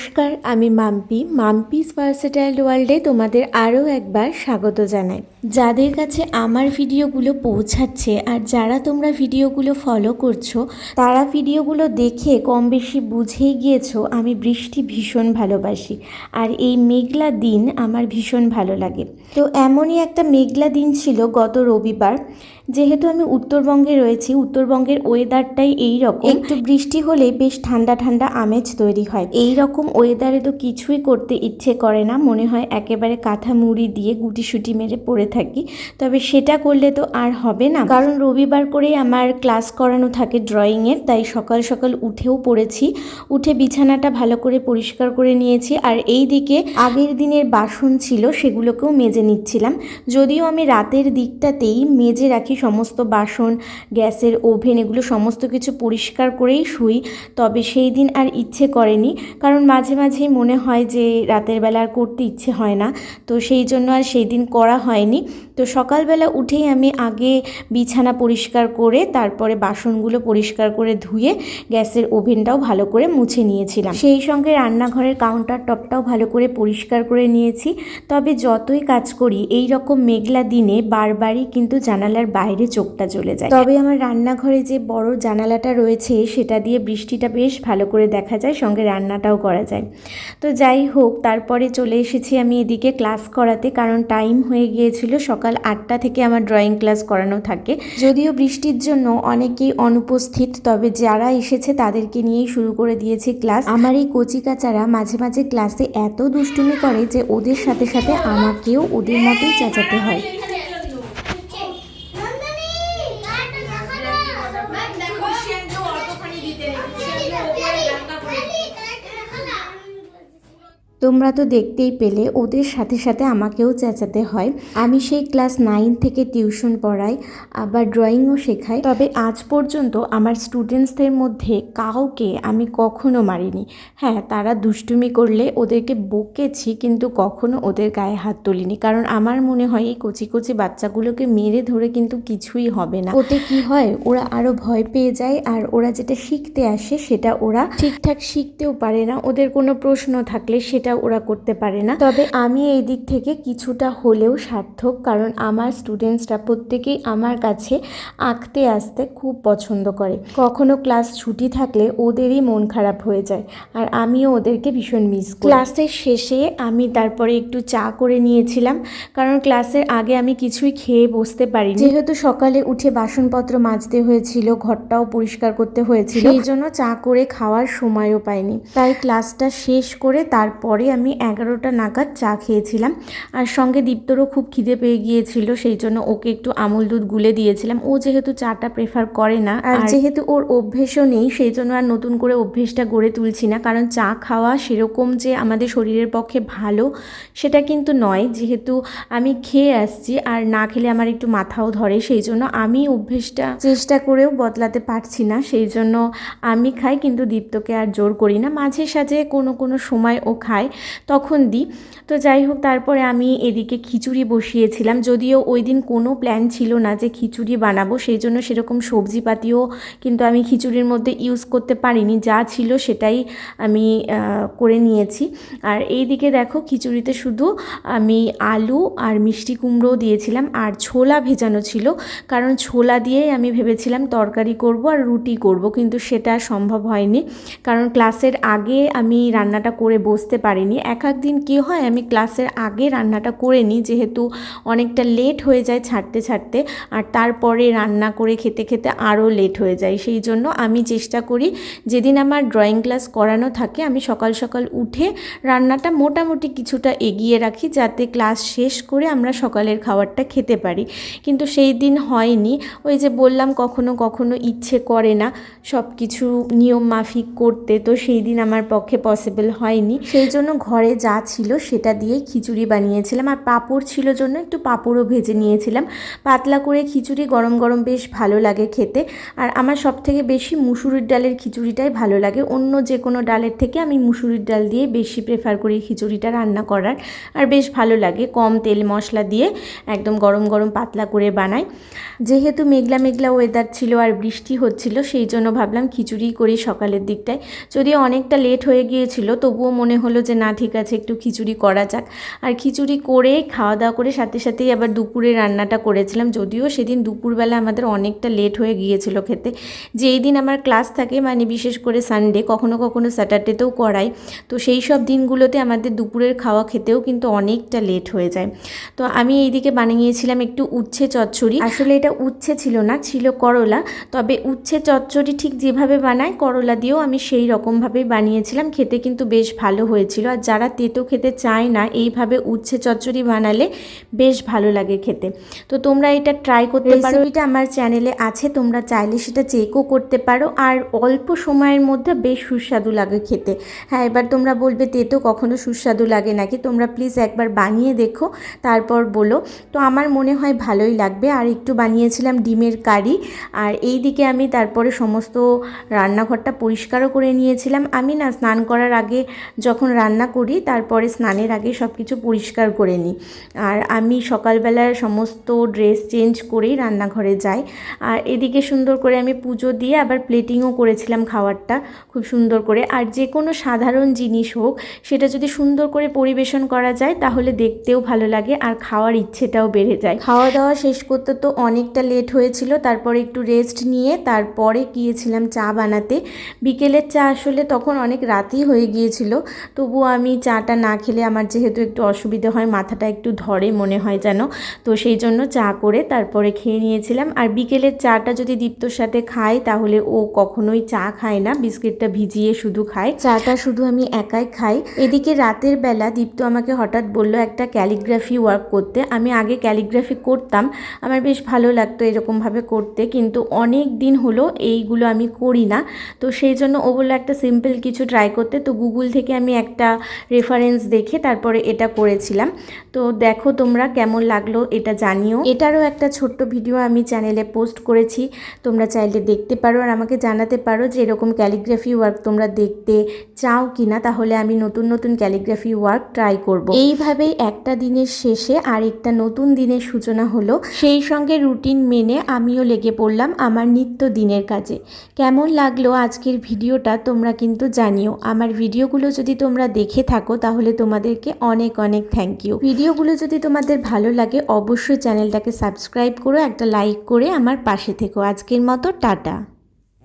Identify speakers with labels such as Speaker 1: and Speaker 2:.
Speaker 1: নমস্কার, আমি মাম্পি। মাম্পিস ভার্সেটাইল ওয়ার্ল্ডে তোমাদের আরও একবার স্বাগত জানাই। যাদের কাছে আমার ভিডিওগুলো পৌঁছাচ্ছে আর যারা তোমরা ভিডিওগুলো ফলো করছ, তারা ভিডিওগুলো দেখে কম বেশি বুঝেই গিয়েছো, আমি বৃষ্টি ভীষণ ভালোবাসি। আর এই মেঘলা দিন আমার ভীষণ ভালো লাগে। তো এমনই একটা মেঘলা দিন ছিল গত রবিবার। যেহেতু আমি উত্তরবঙ্গে রয়েছি, উত্তরবঙ্গের ওয়েদারটাই এই রকম একটু বৃষ্টি হলে বেশ ঠান্ডা ঠান্ডা আমেজ তৈরি হয়। এই রকম ওয়েদারে তো কিছুই করতে ইচ্ছে করে না। মনে হয় একেবারে কাঁথা মুড়ি দিয়ে গুটি গুটিসুটি মেরে পড়ে থাকি। তবে সেটা করলে তো আর হবে না। কারণ রবিবার করেই আমার ক্লাস করানো থাকে ড্রয়িংয়ের তাই সকাল সকাল উঠেও পড়েছি। উঠে বিছানাটা ভালো করে পরিষ্কার করে নিয়েছি। আর এই দিকে আগের দিনের বাসন ছিল, সেগুলোকেও মেজে নিচ্ছিলাম। যদিও আমি রাতের দিকটাতেই মেজে রাখি সমস্ত বাসন, গ্যাসের ওভেন এগুলো সমস্ত কিছু পরিষ্কার করেই শুই। তবে সেই দিন আর ইচ্ছে করেনি। কারণ মাঝে মাঝেই মনে হয় যে রাতের বেলা আর করতে ইচ্ছে হয় না। তো সেই জন্য আর সেই দিন করা হয়নি। তো সকালবেলা উঠেই আমি আগে বিছানা পরিষ্কার করে, তারপরে বাসনগুলো পরিষ্কার করে ধুয়ে গ্যাসের ওভেনটাও ভালো করে মুছে নিয়েছিলাম। সেই সঙ্গে রান্নাঘরের কাউন্টার টপটাও ভালো করে পরিষ্কার করে নিয়েছি। তবে যতই কাজ করি এই রকম মেঘলা দিনে বারবারই কিন্তু জানালার বাইরে চোখটা চলে যায়। তবে আমার রান্নাঘরে যে বড় জানালাটা রয়েছে, সেটা দিয়ে বৃষ্টিটা বেশ ভালো করে দেখা যায়, সঙ্গে রান্নাটাও করা যায়। তো যাই হোক, তারপরে চলে এসেছি আমি এদিকে ক্লাস করাতে, কারণ টাইম হয়ে গিয়েছিল, সকাল আটটা থেকে আমার ড্রয়িং ক্লাস করানো থাকে। যদিও বৃষ্টির জন্য অনেকেই অনুপস্থিত, তবে যারা এসেছে তাদেরকে নিয়েই শুরু করে দিয়েছি ক্লাস। আমার এই কচিকাচারা মাঝে মাঝে ক্লাসে এত দুষ্টুমি করে যে ওদের সাথে সাথে আমাকেও ওদের মতোই চেঁচাতে হয়। তোমরা তো দেখতেই পেলে, ওদের সাথে সাথে আমাকেও চেঁচাতে হয়। আমি সেই ক্লাস নাইন থেকে টিউশন পড়াই, আবার ড্রয়িংও শেখাই। তবে আজ পর্যন্ত আমার স্টুডেন্টসদের মধ্যে কাউকে আমি কখনো মারিনি। হ্যাঁ তারা দুষ্টুমি করলে ওদেরকে বকেছি, কিন্তু কখনো ওদের গায়ে হাত তুলিনি। কারণ আমার মনে হয় এই কচি কচি বাচ্চাগুলোকে মেরে ধরে কিন্তু কিছুই হবে না। ওতে কি হয়, ওরা আরও ভয় পেয়ে যায়, আর ওরা যেটা শিখতে আসে সেটা ওরা ঠিকঠাক শিখতেও পারে না। ওদের কোনো প্রশ্ন থাকলে সেটা ওরা করতে পারে না। তবে আমি এই দিক থেকে কিছুটা হলেও সার্থক কারণ আমার স্টুডেন্টসরা প্রত্যেকেই আমার কাছে আঁকতে আসতে খুব পছন্দ করে। কখনো ক্লাস ছুটি থাকলে ওদেরই মন খারাপ হয়ে যায় আর আমিও ওদেরকে ভীষণ মিস করি। ক্লাসের শেষে আমি তারপরে একটু চা করে নিয়েছিলাম কারণ ক্লাসের আগে আমি কিছুই খেয়ে বসতে পারি যেহেতু সকালে উঠে বাসনপত্র মাজতে হয়েছিল ঘরটাও পরিষ্কার করতে হয়েছিল সেই জন্য চা করে খাওয়ার সময়ও পাইনি। তাই ক্লাসটা শেষ করে তারপরে আমি এগারোটা নাগাদ চা খেয়েছিলাম। আর সঙ্গে দীপ্তরও খুব খিদে পেয়ে গিয়েছিল সেই জন্য ওকে একটু আমুল দুধ গুলে দিয়েছিলাম। ও যেহেতু চাটা প্রেফার করে না আর যেহেতু ওর অভ্যেসও নেই সেই জন্য আর নতুন করে অভ্যেসটা গড়ে তুলছি না। কারণ চা খাওয়া সেরকম যে আমাদের শরীরের পক্ষে ভালো সেটা কিন্তু নয়। যেহেতু আমি খেয়ে আসছি আর না খেলে আমার একটু মাথাও ধরে সেই জন্য আমি অভ্যেসটা চেষ্টা করেও বদলাতে পারছি না। সেই জন্য আমি খাই কিন্তু দীপ্তকে আর জোর করি না। মাঝে সাঝে কোনো কোনো সময় ও খায়। তখন দিই। তো যাই হোক, তারপরে আমি এদিকে খিচুড়ি বসিয়েছিলাম। যদিও ওই দিন কোনো প্ল্যান ছিল না যে খিচুড়ি বানাবো, সেই জন্য সেরকম সবজিপাতিও কিন্তু আমি খিচুড়ির মধ্যে ইউজ করতে পারিনি। যা ছিল সেটাই আমি করে নিয়েছি। আর এই দিকে দেখো, খিচুড়িতে শুধু আমি আলু আর মিষ্টি কুমড়ো দিয়েছিলাম। আর ছোলা ভেজানো ছিল, কারণ ছোলা দিয়েই আমি ভেবেছিলাম তরকারি করব আর রুটি করব, কিন্তু সেটা সম্ভব হয়নি। কারণ ক্লাসের আগে আমি রান্নাটা করে বসতে পারিনি। এক এক দিন কী হয়, আমি ক্লাসের আগে রান্নাটা করে নিই যেহেতু অনেকটা লেট হয়ে যায় ছাড়তে ছাড়তে, আর তারপরে রান্না করে খেতে খেতে আরও লেট হয়ে যায়। সেই জন্য আমি চেষ্টা করি, যেদিন আমার ড্রয়িং ক্লাস করানো থাকে, আমি সকাল সকাল উঠে রান্নাটা মোটামুটি কিছুটা এগিয়ে রাখি, যাতে ক্লাস শেষ করে আমরা সকালের খাবারটা খেতে পারি। কিন্তু সেই দিন হয়নি, ওই যে বললাম, কখনো কখনো ইচ্ছে করে না সব কিছু নিয়ম মাফিক করতে, তো সেই দিন আমার পক্ষে পসিবল হয়নি। সেই জন্য ঘরে যা ছিল সেটা দিয়ে খিচুড়ি বানিয়েছিলাম। আর পাঁপড় ছিল জন্য একটু পাঁপড়ও ভেজে নিয়েছিলাম। পাতলা করে খিচুড়ি গরম গরম বেশ ভালো লাগে খেতে। আর আমার সব থেকে বেশি মুসুরির ডালের খিচুড়িটাই ভালো লাগে। অন্য যে কোনো ডালের থেকে আমি মুসুরির ডাল দিয়ে বেশি প্রেফার করি খিচুড়িটা রান্না করার। আর বেশ ভালো লাগে কম তেল মশলা দিয়ে একদম গরম গরম পাতলা করে বানাই। যেহেতু মেঘলা মেঘলা ওয়েদার ছিল আর বৃষ্টি হচ্ছিল, সেই জন্য ভাবলাম খিচুড়ি করি সকালের দিকটায়। যদিও অনেকটা লেট হয়ে গিয়েছিল, তবুও মনে হলো যে না, ঠিক আছে, একটু খিচুড়ি করা যাক। আর খিচুড়ি করে, খাওয়া দাওয়া করে সাথে সাথেই আবার দুপুরে রান্নাটা করেছিলাম। যদিও সেদিন দুপুরবেলা আমাদের অনেকটা লেট হয়ে গিয়েছিল খেতে। যেই দিন আমার ক্লাস থাকে মানে বিশেষ করে সানডে কখনো কখনো স্যাটারডেতেও করাই। তো সেই সব দিনগুলোতে আমাদের দুপুরের খাওয়া খেতেও কিন্তু অনেকটা লেট হয়ে যায়। তো আমি এইদিকে বানিয়েছিলাম একটু উচ্ছে চচ্চড়ি। আসলে এটা উচ্ছে ছিল না, ছিল করলা। তবে উচ্ছে চচ্চড়ি ঠিক যেভাবে বানায়, করলা দিয়েও আমি সেই রকমভাবেই বানিয়েছিলাম। খেতে কিন্তু বেশ ভালো হয়েছিল। আর যারা তেতো খেতে চায় না, এইভাবে উচ্ছে চচ্চড়ি বানালে বেশ ভালো লাগে খেতে। তো তোমরা এটা ট্রাই করতে পারো। এটা আমার চ্যানেলে আছে, তোমরা চাইলে সেটা চেকও করতে পারো। আর অল্প সময়ের মধ্যে বেশ সুস্বাদু লাগে খেতে। হ্যাঁ এবার তোমরা বলবে, তেতো কখনো সুস্বাদু লাগে নাকি? তোমরা প্লিজ একবার বানিয়ে দেখো, তারপর বলো। তো আমার মনে হয় ভালোই লাগবে। আর একটু বানিয়েছিলাম ডিমের কারি। আর এই দিকে আমি তারপরে সমস্ত রান্নাঘরটা পরিষ্কারও করে নিয়েছিলাম। আমি না, স্নান করার আগে যখন রান্না করি, তারপরে স্নানের আগে সব কিছু পরিষ্কার করে নিই। আর আমি সকালবেলার সমস্ত ড্রেস চেঞ্জ করেই রান্নাঘরে যাই। আর এদিকে সুন্দর করে আমি পুজো দিয়ে আবার প্লেটিংও করেছিলাম খাবারটা খুব সুন্দর করে। আর যে কোনো সাধারণ জিনিস হোক, সেটা যদি সুন্দর করে পরিবেশন করা যায়, তাহলে দেখতেও ভালো লাগে আর খাওয়ার ইচ্ছেটাও বেড়ে যায়। খাওয়া দাওয়া শেষ করতে তো অনেকটা লেট হয়েছিল, তারপরে একটু রেস্ট নিয়ে তারপরে গিয়েছিলাম চা বানাতে। বিকেলের চা আসলে তখন অনেক রাতই হয়ে গিয়েছিল তবুও আমি চাটা না খেলে আমার যেহেতু একটু অসুবিধে হয়, মাথাটা একটু ধরে মনে হয় যেন। তো সেই জন্য চা করে তারপরে খেয়ে নিয়েছিলাম। আর বিকেলের চাটা যদি দীপ্তর সাথে খাই, তাহলে ও কখনোই চা খায় না, বিস্কিটটা ভিজিয়ে শুধু খায়। চাটা শুধু আমি একাই খাই। এদিকে রাতের বেলা দীপ্ত আমাকে হঠাৎ বলল, একটা ক্যালিগ্রাফি ওয়ার্ক করতে। আমি আগে ক্যালিগ্রাফি করতাম, আমার বেশ ভালো লাগতো এরকমভাবে করতে, কিন্তু অনেক দিন হলো এইগুলো আমি করি না। তো সেই জন্য ও বলল, একটা সিম্পল কিছু ট্রাই করতে। তো গুগল থেকে আমি একটা রেফারেন্স দেখে তারপরে এটা করেছিলাম। তো দেখো তোমরা কেমন লাগল এটা জানিও। এটারও একটা ছোট্ট ভিডিও আমি চ্যানেলে পোস্ট করেছি। তোমরা চাইলে দেখতে পারো আর আমাকে জানাতে পারো যে এরকম ক্যালিগ্রাফি ওয়ার্ক তোমরা দেখতে চাও কি না তাহলে আমি নতুন নতুন ক্যালিগ্রাফি ওয়ার্ক ট্রাই করব। এইভাবেই একটা দিনের শেষে আরেকটা নতুন দিনের সূচনা হলো। সেই সঙ্গে রুটিন মেনে আমিও লেগে পড়লাম আমার নিত্য দিনের কাজে। কেমন লাগল আজকের ভিডিওটা তোমরা কিন্তু জানিও। আমার ভিডিওগুলো যদি তোমরা দেখে থাকো, তাহলে তোমাদেরকে অনেক অনেক থ্যাংক ইউ ভিডিওগুলো যদি তোমাদের ভালো লাগে, অবশ্যই চ্যানেলটাকে সাবস্ক্রাইব করো, একটা লাইক করে আমার পাশে থেকো। আজকের মতো, টাটা।